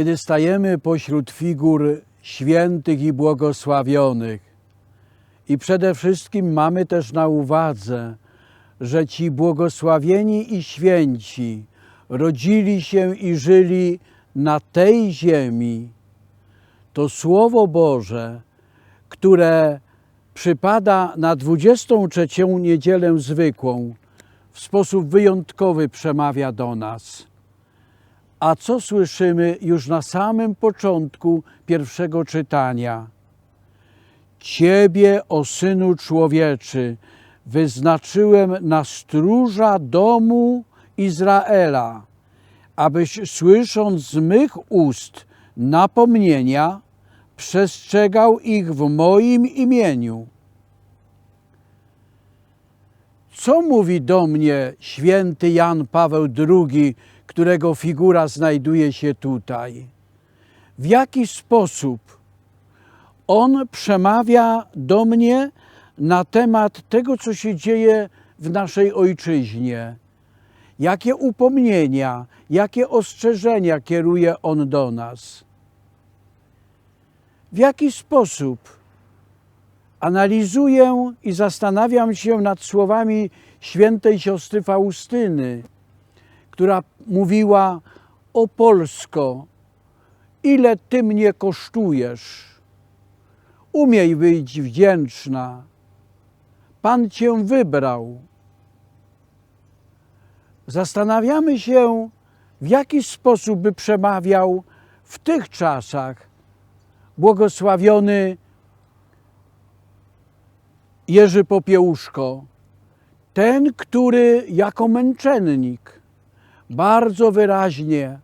Kiedy stajemy pośród figur świętych i błogosławionych, i przede wszystkim mamy też na uwadze, że ci błogosławieni i święci rodzili się i żyli na tej ziemi, to Słowo Boże, które przypada na 23 niedzielę zwykłą, w sposób wyjątkowy przemawia do nas. A co słyszymy już na samym początku pierwszego czytania? Ciebie, o synu człowieczy, wyznaczyłem na stróża domu Izraela, abyś słysząc z mych ust napomnienia, przestrzegał ich w moim imieniu. Co mówi do mnie święty Jan Paweł II, którego figura znajduje się tutaj? W jaki sposób on przemawia do mnie na temat tego, co się dzieje w naszej ojczyźnie? Jakie upomnienia, jakie ostrzeżenia kieruje on do nas? W jaki sposób analizuję i zastanawiam się nad słowami świętej siostry Faustyny, która mówiła: O Polsko, ile ty mnie kosztujesz? Umiej być wdzięczna. Pan cię wybrał. Zastanawiamy się, w jaki sposób by przemawiał w tych czasach błogosławiony Jerzy Popiełuszko, ten, który jako męczennik bardzo wyraźnie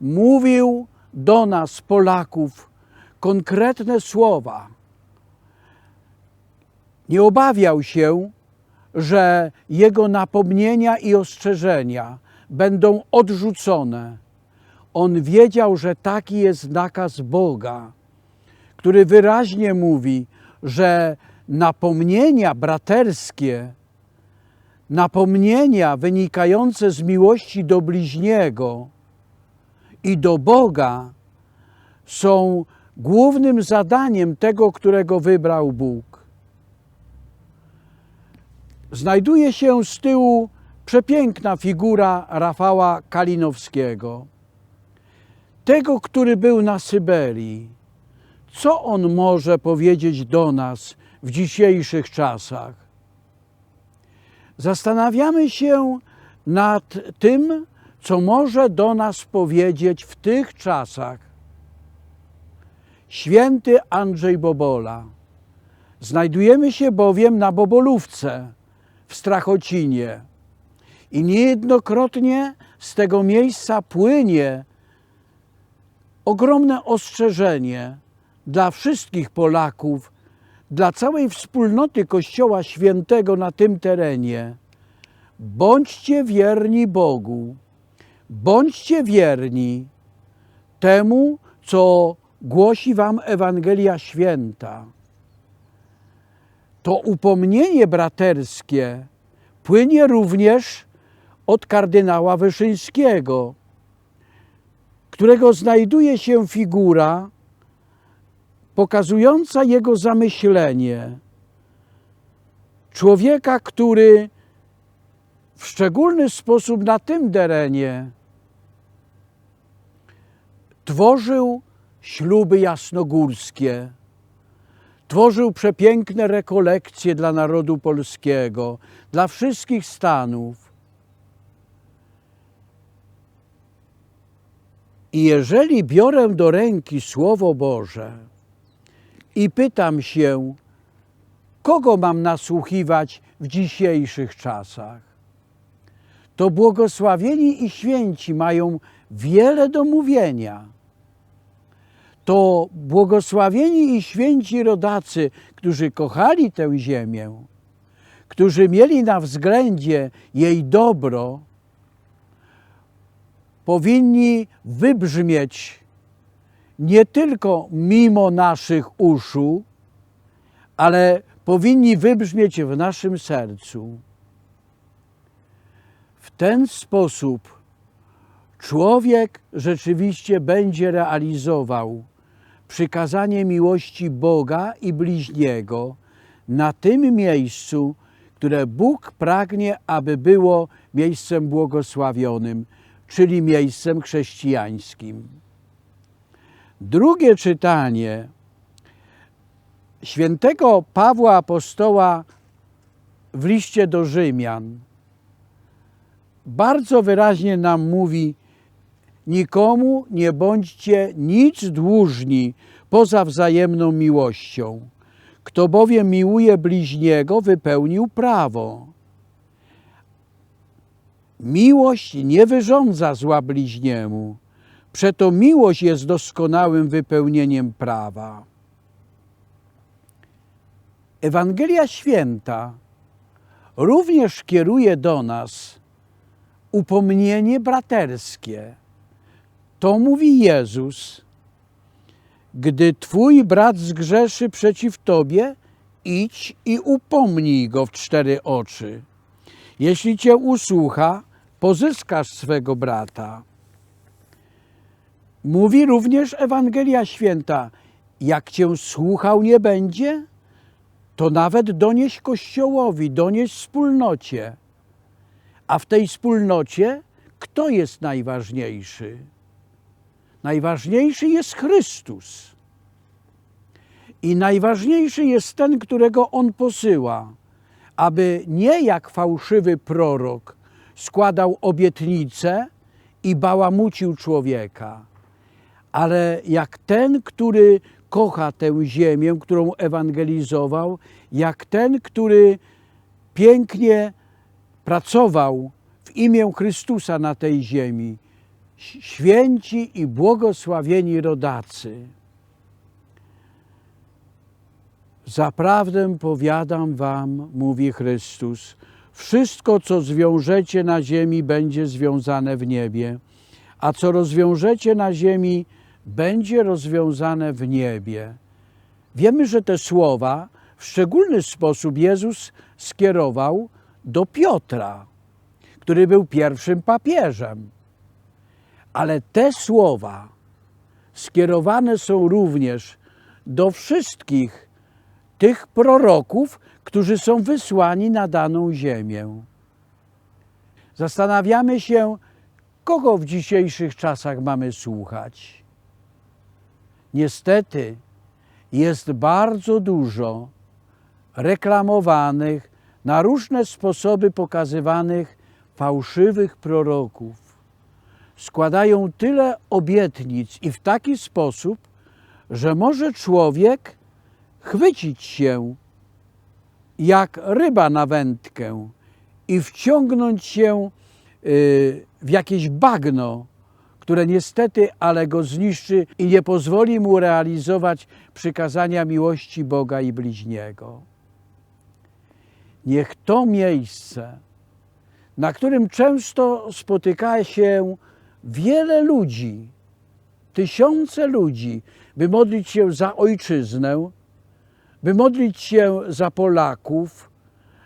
mówił do nas, Polaków, konkretne słowa. Nie obawiał się, że jego napomnienia i ostrzeżenia będą odrzucone. On wiedział, że taki jest nakaz Boga, który wyraźnie mówi, że napomnienia braterskie, napomnienia wynikające z miłości do bliźniego i do Boga są głównym zadaniem tego, którego wybrał Bóg. Znajduje się z tyłu przepiękna figura Rafała Kalinowskiego, tego, który był na Syberii. Co on może powiedzieć do nas w dzisiejszych czasach? Zastanawiamy się nad tym, co może do nas powiedzieć w tych czasach święty Andrzej Bobola. Znajdujemy się bowiem na Bobolówce w Strachocinie i niejednokrotnie z tego miejsca płynie ogromne ostrzeżenie dla wszystkich Polaków, dla całej wspólnoty Kościoła Świętego na tym terenie. Bądźcie wierni Bogu, bądźcie wierni temu, co głosi Wam Ewangelia Święta. To upomnienie braterskie płynie również od kardynała Wyszyńskiego, którego znajduje się figura pokazująca jego zamyślenie. Człowieka, który w szczególny sposób na tym terenie tworzył śluby jasnogórskie, tworzył przepiękne rekolekcje dla narodu polskiego, dla wszystkich stanów. I jeżeli biorę do ręki Słowo Boże i pytam się, kogo mam nasłuchiwać w dzisiejszych czasach, to błogosławieni i święci mają wiele do mówienia. To błogosławieni i święci rodacy, którzy kochali tę ziemię, którzy mieli na względzie jej dobro, powinni wybrzmieć nie tylko mimo naszych uszu, ale powinni wybrzmieć w naszym sercu. W ten sposób człowiek rzeczywiście będzie realizował przykazanie miłości Boga i bliźniego na tym miejscu, które Bóg pragnie, aby było miejscem błogosławionym, czyli miejscem chrześcijańskim. Drugie czytanie świętego Pawła Apostoła w liście do Rzymian bardzo wyraźnie nam mówi: Nikomu nie bądźcie nic dłużni poza wzajemną miłością. Kto bowiem miłuje bliźniego, wypełnił prawo. Miłość nie wyrządza zła bliźniemu, przeto miłość jest doskonałym wypełnieniem prawa. Ewangelia Święta również kieruje do nas upomnienie braterskie. To mówi Jezus. Gdy twój brat zgrzeszy przeciw tobie, idź i upomnij go w cztery oczy. Jeśli cię usłucha, pozyskasz swego brata. Mówi również Ewangelia Święta: Jak cię słuchał nie będzie, to nawet donieś Kościołowi, donieś wspólnocie. A w tej wspólnocie kto jest najważniejszy? Najważniejszy jest Chrystus. I najważniejszy jest ten, którego On posyła, aby nie jak fałszywy prorok składał obietnice i bałamucił człowieka, ale jak ten, który kocha tę ziemię, którą ewangelizował, jak ten, który pięknie pracował w imię Chrystusa na tej ziemi. Święci i błogosławieni rodacy. Zaprawdę powiadam wam, mówi Chrystus, wszystko, co zwiążecie na ziemi, będzie związane w niebie, a co rozwiążecie na ziemi, będzie rozwiązane w niebie. Wiemy, że te słowa w szczególny sposób Jezus skierował do Piotra, który był pierwszym papieżem. Ale te słowa skierowane są również do wszystkich tych proroków, którzy są wysłani na daną ziemię. Zastanawiamy się, kogo w dzisiejszych czasach mamy słuchać. Niestety jest bardzo dużo reklamowanych, na różne sposoby pokazywanych fałszywych proroków. Składają tyle obietnic i w taki sposób, że może człowiek chwycić się jak ryba na wędkę i wciągnąć się y, w jakieś bagno, które niestety ale go zniszczy i nie pozwoli mu realizować przykazania miłości Boga i bliźniego. Niech to miejsce, na którym często spotyka się wiele ludzi, tysiące ludzi, by modlić się za ojczyznę, by modlić się za Polaków,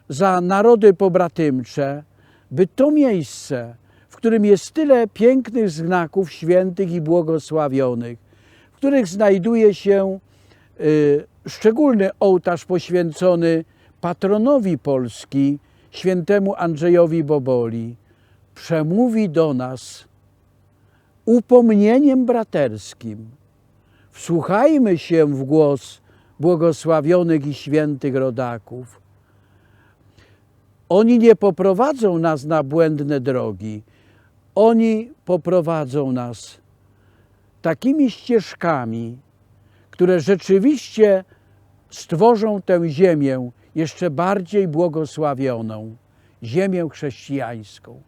za narody pobratymcze, by to miejsce, którym jest tyle pięknych znaków świętych i błogosławionych, w których znajduje się y, szczególny ołtarz poświęcony patronowi Polski, świętemu Andrzejowi Boboli, przemówi do nas upomnieniem braterskim. Wsłuchajmy się w głos błogosławionych i świętych rodaków. Oni nie poprowadzą nas na błędne drogi. Oni poprowadzą nas takimi ścieżkami, które rzeczywiście stworzą tę ziemię jeszcze bardziej błogosławioną, ziemię chrześcijańską.